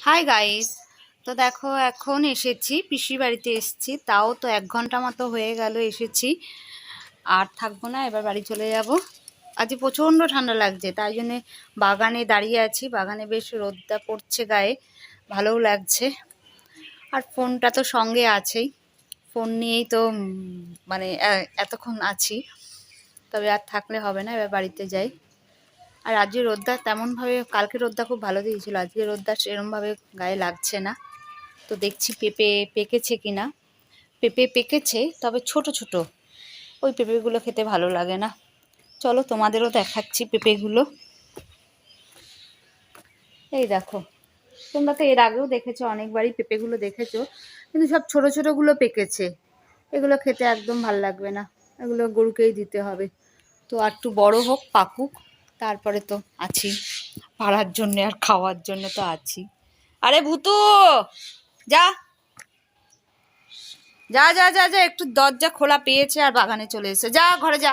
Hi guys তো দেখো, এখন এসেছি পিসি বাড়িতে এসেছি। তাও তো এক ঘণ্টা মতো হয়ে গেল এসেছি। আর থাকব না, এবার বাড়ি চলে যাব। আজ প্রচণ্ড ঠান্ডা লাগছে, তাই জন্যে বাগানে দাঁড়িয়ে আছি। বাগানে বেশ রোদটা পড়ছে গায়ে, ভালোও লাগছে। আর ফোনটা তো সঙ্গে আছেই। ফোন নিয়েই তো মানে এতক্ষণ আছি। তবে আর থাকলে হবে না, এবার বাড়িতে যাই। আর আজকে রোদটা তেমনভাবে, কালকে রোদটা খুব ভালো দিয়েছিল, আজকে রোদটা সেরমভাবে গায়ে লাগছে না। তো দেখছি পেঁপে পেকেছে কি না পেঁপে পেকেছে, তবে ছোট ছোট। ওই পেঁপেগুলো খেতে ভালো লাগে না। চলো তোমাদেরও দেখাচ্ছি পেঁপেগুলো। এই দেখো, তোমরা তো এর আগেও দেখেছ, অনেকবারই পেঁপেগুলো দেখেছ, কিন্তু সব ছোট ছোটোগুলো পেকেছে। এগুলো খেতে একদম ভালো লাগবে না। এগুলো গরুকেই দিতে হবে। তো আর একটু বড় হোক, পাকুক। তারপরে তো আছি। পাড়ার জন্য আর খাওয়ার জন্য তো আছি। আরে ভূতু, যা। যা যা যা যা, একটু দরজা খোলা পেয়েছে আর বাগানে চলে এসে যা, ঘরে যা।